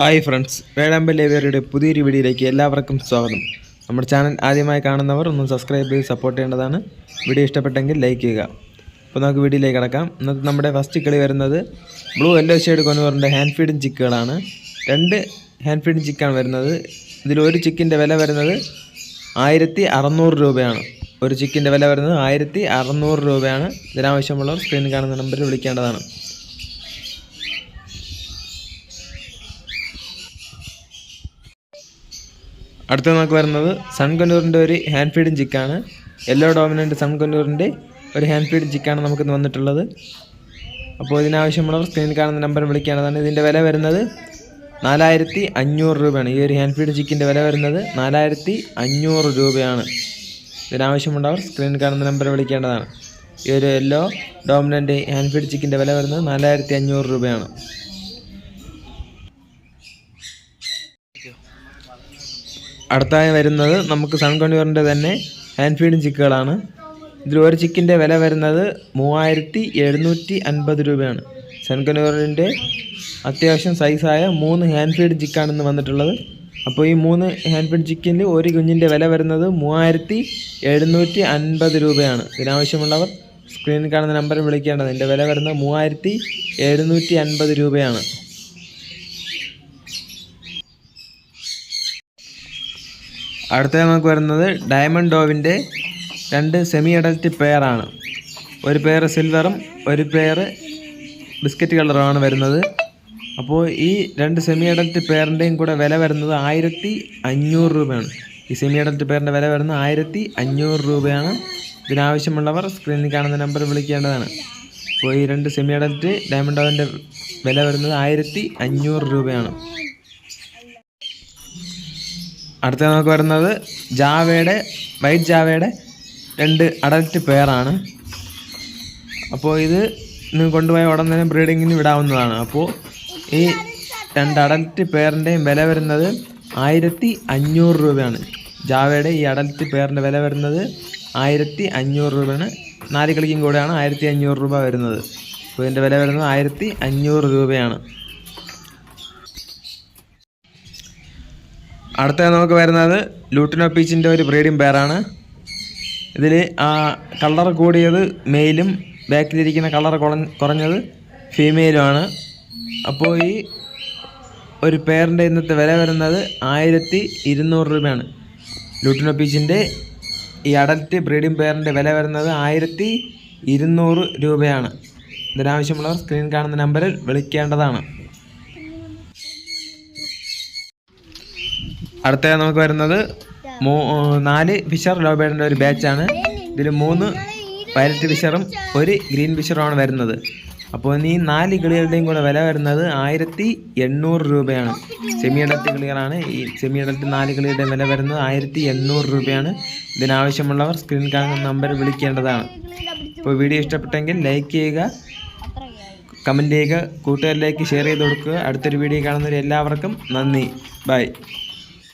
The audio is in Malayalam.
ഹായ് ഫ്രണ്ട്സ് വേഴാമ്പൽ ലേവിയറുടെ പുതിയൊരു വീഡിയോയിലേക്ക് എല്ലാവർക്കും സ്വാഗതം. നമ്മുടെ ചാനൽ ആദ്യമായി കാണുന്നവർ ഒന്ന് സബ്സ്ക്രൈബ് ചെയ്ത് സപ്പോർട്ട് ചെയ്യേണ്ടതാണ്. വീഡിയോ ഇഷ്ടപ്പെട്ടെങ്കിൽ ലൈക്ക് ചെയ്യുക. അപ്പോൾ നമുക്ക് വീഡിയോയിലേക്ക് കിടക്കാം. ഇന്നത്തെ നമ്മുടെ ഫസ്റ്റ് കളി വരുന്നത് ബ്ലൂ യെല്ലോ ഷെയ്ഡ് കൊണ്ടുവരേണ്ട ഹാൻഡ് ഫീഡിങ് ചിക്കുകളാണ് രണ്ട് ഹാൻഡ് ഫീഡിങ് ചിക്കാണ് വരുന്നത്. ഇതിൽ ഒരു ചിക്കിന്റെ വില വരുന്നത് ആയിരത്തി അറുന്നൂറ് രൂപയാണ്. ഒരു ചിക്കിന്റെ വില വരുന്നത് ആയിരത്തി അറുന്നൂറ് രൂപയാണ്. ഇതിനാവശ്യമുള്ളവർ സ്ക്രീനിൽ കാണുന്ന നമ്പറിൽ വിളിക്കേണ്ടതാണ്. അടുത്ത നമുക്ക് വരുന്നത് സൺ ഒരു ഹാൻഡ് ഫീഡും ചിക്കാണ് യെല്ലോ ഡോമിനന്റ് സൺ ഒരു ഹാൻഡ് ഫീഡും ചിക്കാണ് നമുക്കിന്ന് വന്നിട്ടുള്ളത്. അപ്പോൾ ഇതിനാവശ്യമുള്ളവർ സ്ക്രീനിൽ കാണുന്ന നമ്പർ വിളിക്കേണ്ടതാണ് ഇതിന്റെ വില വരുന്നത് നാലായിരത്തി അഞ്ഞൂറ് രൂപയാണ്. ഈ ഒരു ഹാൻഡ് ഫീഡ് ചിക്കിന്റെ വില വരുന്നത് നാലായിരത്തി അഞ്ഞൂറ് രൂപയാണ്. ഇതിനാവശ്യമുള്ളവർ സ്ക്രീനിൽ കാണുന്ന നമ്പർ വിളിക്കേണ്ടതാണ്. ഈ ഒരു യെല്ലോ ഡോമിനന്റ് ഹാൻഡ് ഫീഡ് ചിക്കിന്റെ വില വരുന്നത് നാലായിരത്തി അഞ്ഞൂറ് രൂപയാണ്. അടുത്തായി വരുന്നത് നമുക്ക് സൺ കൺവ്യൂറിന്റെ തന്നെ ഹാൻഡ് ഫീഡിങ് ചിക്കുകളാണ്. ഇതിൽ ഒരു ചിക്കിന്റെ വില വരുന്നത് മൂവായിരത്തി എഴുന്നൂറ്റി അൻപത് രൂപയാണ്. സൺ കൺവ്യൂറിന്റെ അത്യാവശ്യം സൈസായ മൂന്ന് ഹാൻഡ് ഫീഡ് ചിക്കാണ് ഇന്ന് വന്നിട്ടുള്ളത്. അപ്പോൾ ഈ മൂന്ന് ഹാൻഡ് ഫീഡ് ചിക്കിന്റെ ഒരു കുഞ്ഞിന്റെ വില വരുന്നത് മൂവായിരത്തി എഴുന്നൂറ്റി അൻപത് രൂപയാണ്. ഇതിനാവശ്യമുള്ളവർ സ്ക്രീനിൽ കാണുന്ന നമ്പറിൽ വിളിക്കേണ്ടത്. ഇതിന്റെ വില വരുന്നത് മൂവായിരത്തി എഴുന്നൂറ്റി അൻപത് രൂപയാണ്. അടുത്ത നമുക്ക് വരുന്നത് ഡയമണ്ട് ഡോവിന്റെ രണ്ട് സെമി അഡൽറ്റ് പെയറാണ് ഒരു പെയർ സിൽവറും ഒരു പെയർ ബിസ്ക്കറ്റ് കളറുമാണ് വരുന്നത്. അപ്പോൾ ഈ രണ്ട് സെമി അഡൽറ്റ് പെയറിന്റെയും കൂടെ വില വരുന്നത് ആയിരത്തി അഞ്ഞൂറ് രൂപയാണ്. ഈ സെമി അഡൽറ്റ് പെയറിന്റെ വില വരുന്നത് ആയിരത്തി അഞ്ഞൂറ് രൂപയാണ്. ഇതിനാവശ്യമുള്ളവർ സ്ക്രീനിൽ കാണുന്ന നമ്പർ വിളിക്കേണ്ടതാണ്. അപ്പോൾ ഈ രണ്ട് സെമി അഡൽറ്റ് ഡയമണ്ട് ഡോവിന്റെ വില വരുന്നത് ആയിരത്തി അഞ്ഞൂറ് രൂപയാണ്. അടുത്ത നമുക്ക് വരുന്നത് ജാവയുടെ വൈറ്റ് ജാവയുടെ രണ്ട് അഡൽറ്റ് പെയറാണ് അപ്പോൾ ഇത് കൊണ്ടുപോയ ഉടൻ തന്നെ ബ്രീഡിങ്ങിന് വിടാവുന്നതാണ്. അപ്പോൾ ഈ രണ്ട് അഡൽറ്റ് പെയറിന്റെയും വില വരുന്നത് ആയിരത്തി അഞ്ഞൂറ് രൂപയാണ്. ജാവയുടെ ഈ അഡൽറ്റ് പെയറിന്റെ വില വരുന്നത് ആയിരത്തി അഞ്ഞൂറ് രൂപയാണ്. നാല് കളിക്കും കൂടെയാണ് ആയിരത്തി അഞ്ഞൂറ് രൂപ വരുന്നത്. അപ്പോൾ ഇതിന്റെ വില വരുന്നത് ആയിരത്തി അഞ്ഞൂറ് രൂപയാണ്. അടുത്ത നമുക്ക് വരുന്നത് ലൂട്ടിനോ പീച്ചിന്റെ ഒരു ബ്രീഡിംഗ് പെയറാണ് ഇതിൽ ആ കളർ കൂടിയത് മെയിലും ബാക്കിലിരിക്കുന്ന കളർ കുറഞ്ഞത് ഫീമെയിലുമാണ് അപ്പോൾ ഈ ഒരു പെയറിന്റെ ഇന്നത്തെ വില വരുന്നത് ആയിരത്തി ഇരുന്നൂറ് രൂപയാണ്. ലൂട്ടിനോ പീച്ചിന്റെ ഈ അഡൽറ്റ് ബ്രീഡിംഗ് പെയറിന്റെ വില വരുന്നത് ആയിരത്തി ഇരുന്നൂറ് രൂപയാണ്. ഇതിനാവശ്യമുള്ളവർ സ്ക്രീൻ കാണുന്ന നമ്പറിൽ വിളിക്കേണ്ടതാണ്. അടുത്ത നമുക്ക് വരുന്നത് നാല് ഫിഷർ ലോബേഡിന്റെ ഒരു ബാച്ചാണ്. ഇതിൽ മൂന്ന് വയലറ്റ് ഫിഷറും ഒരു ഗ്രീൻ ഫിഷറുമാണ് വരുന്നത്. അപ്പോൾ ഈ നാല് കിളികളുടെയും കൂടെ വില വരുന്നത് ആയിരത്തി എണ്ണൂറ് രൂപയാണ്. സെമി അഡൽറ്റ് കിളികളാണ്. ഈ സെമി അഡൽറ്റ് നാല് കിളികളുടെ വില വരുന്നത് ആയിരത്തി എണ്ണൂറ് രൂപയാണ്. ഇതിനാവശ്യമുള്ളവർ സ്ക്രീൻ കാണുന്ന നമ്പർ വിളിക്കേണ്ടതാണ്. അപ്പോൾ വീഡിയോ ഇഷ്ടപ്പെട്ടെങ്കിൽ ലൈക്ക് ചെയ്യുക കമന്റ് ചെയ്യുക കൂട്ടുകാരിലേക്ക് ഷെയർ ചെയ്ത് കൊടുക്കുക. അടുത്തൊരു വീഡിയോ കാണുന്നവർ എല്ലാവർക്കും നന്ദി. ബൈ.